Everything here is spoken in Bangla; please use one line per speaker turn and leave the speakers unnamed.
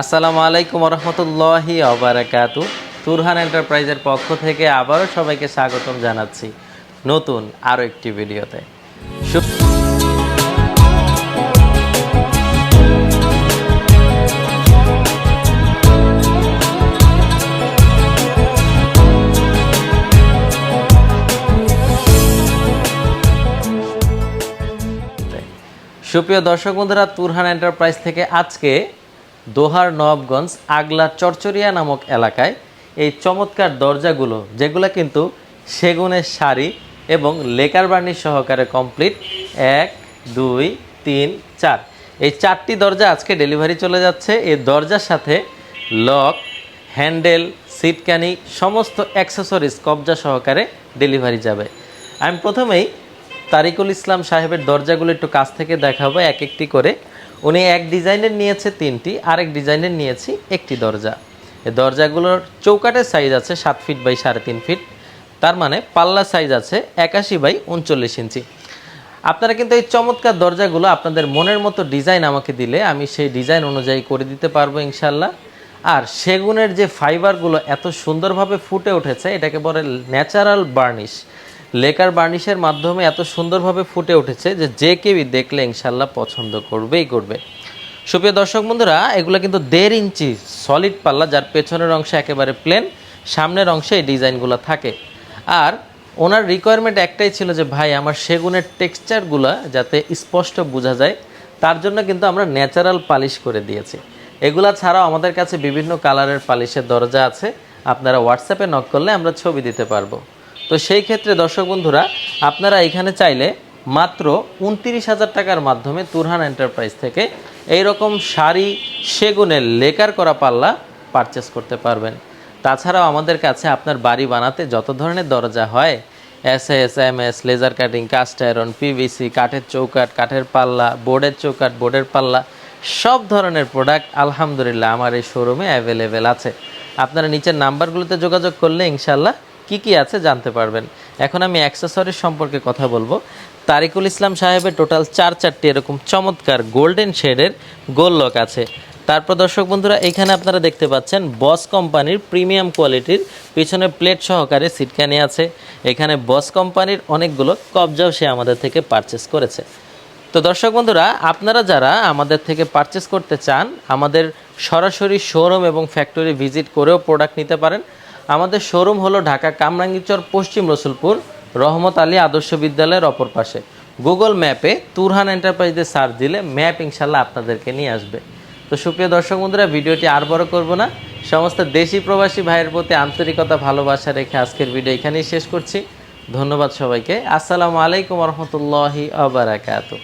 আসসালামু আলাইকুম রহমতুল্লাহি অবরাকাতু তুরহান এন্টারপ্রাইজের পক্ষ থেকে আবারও সবাইকে স্বাগতম জানাচ্ছি নতুন আরও একটি ভিডিওতে। সুপ্রিয় দর্শক বন্ধুরা, তুরহান এন্টারপ্রাইজ থেকে আজকে দোহার নবাবগঞ্জ আগলা চরচরিয়া নামক এলাকায় এই চমৎকার দরজাগুলো, যেগুলো কিন্তু সেগুনের শাড়ি এবং লেকার বার্নিশ সহকারে কমপ্লিট। এক, দুই, তিন, চার। এই চারটি দরজা আজকে ডেলিভারি চলে যাচ্ছে। এই দরজার সাথে লক, হ্যান্ডেল, সিটকানি, সমস্ত অ্যাক্সেসরিজ, কবজা সহকারে ডেলিভারি যাবে। আমি প্রথমেই তারিকুল ইসলাম সাহেবের দরজাগুলো একটু কাছ থেকে দেখাবো, এক একটি করে। উনি এক ডিজাইনের নিয়েছে তিনটি, আরেক ডিজাইনের নিয়েছি একটি দরজা। দরজাগুলোর চৌকাটের সাইজ আছে সাত ফিট বাই সাড়ে তিন ফিট তার মানে পাল্লা সাইজ আছে একাশি বাই উনচল্লিশ ইঞ্চি। আপনারা কিন্তু এই চমৎকার দরজাগুলো আপনাদের মনের মতো ডিজাইন আমাকে দিলে আমি সেই ডিজাইন অনুযায়ী করে দিতে পারব ইনশাল্লাহ আর সেগুনের যে ফাইবারগুলো এত সুন্দরভাবে ফুটে উঠেছে, এটাকে বলে ন্যাচারাল বার্নিশ লেকার বার্নিশের মাধ্যমে এত সুন্দরভাবে ফুটে উঠেছে যে যে কেউই দেখলে ইনশাল্লাহ পছন্দ করবেই করবে। সুপ্রিয় দর্শক বন্ধুরা, এগুলো কিন্তু দেড় ইঞ্চি সলিড পাল্লা যার পেছনের অংশে একেবারে প্লেন সামনের অংশে এই ডিজাইনগুলো থাকে। আর ওনার রিকোয়ারমেন্ট একটাই ছিল যে, ভাই, আমার সেগুনের টেক্সচারগুলো যাতে স্পষ্ট বোঝা যায়, তার জন্য কিন্তু আমরা ন্যাচারাল পালিশ করে দিয়েছি। এগুলা ছাড়াও আমাদের কাছে বিভিন্ন কালারের পালিশের দরজা আছে। আপনারা হোয়াটসঅ্যাপে নক করলে আমরা ছবি দিতে পারব। তো সেই ক্ষেত্রে, দর্শক বন্ধুরা, আপনারা এখানে চাইলে মাত্র উনত্রিশ হাজার টাকার মাধ্যমে তুরহান এন্টারপ্রাইজ থেকে এই রকম শাড়ি, সেগুনের লেকার করা পাল্লা পারচেস করতে পারবেন। তাছাড়াও আমাদের কাছে আপনার বাড়ি বানাতে যত ধরনের দরজা হয় S S M S laser cutting cast iron PVC কাঠের চৌকাট কাঠের পাল্লা বোর্ডের চৌকাট বোর্ডের পাল্লা, সব ধরনের প্রোডাক্ট আলহামদুলিল্লাহ আমার এই শোরুমে অ্যাভেলেবেল আছে। আপনারা নিচের নাম্বারগুলোতে যোগাযোগ করলে ইনশাল্লাহ কি কি আছে জানতে পারবেন। এখন আমি অ্যাক্সেসরিজ সম্পর্কে কথা বলব। তারিকুল ইসলাম সাহেবের টোটাল চার চারটি এরকম চমৎকার গোল্ডেন শেডের গোল লক আছে। তারপর দর্শক বন্ধুরা, এখানে আপনারা দেখতে পাচ্ছেন বস কোম্পানির প্রিমিয়াম কোয়ালিটির পিছনে প্লেট সহকারে সিটকানি আছে। এখানে বস কোম্পানির অনেকগুলো কবজাও সে আমাদের থেকে পারচেস করেছে। তো দর্শক বন্ধুরা, আপনারা যারা আমাদের থেকে পারচেস করতে চান, আমাদের সরাসরি শোরুম এবং ফ্যাক্টরি ভিজিট করেও প্রোডাক্ট নিতে পারেন। আমাদের শোরুম হলো ঢাকা কামরাঙ্গীচর পশ্চিম রসুলপুর, রহমত আলী আদর্শ বিদ্যালয়ের অপর পাশে। গুগল ম্যাপে তুরহান এন্টারপ্রাইজে সার্চ দিলে ম্যাপ ইনশাল্লাহ আপনাদেরকে নিয়ে আসবে। তো সুপ্রিয় দর্শক বন্ধুরা, ভিডিওটি আর বড় করব না। সমস্ত দেশি প্রবাসী ভাইয়ের প্রতি আন্তরিকতা, ভালোবাসা রেখে আজকের ভিডিও এখানেই শেষ করছি। ধন্যবাদ সবাইকে। আসসালামু আলাইকুম রহমতুল্লাহি আবরাকাতু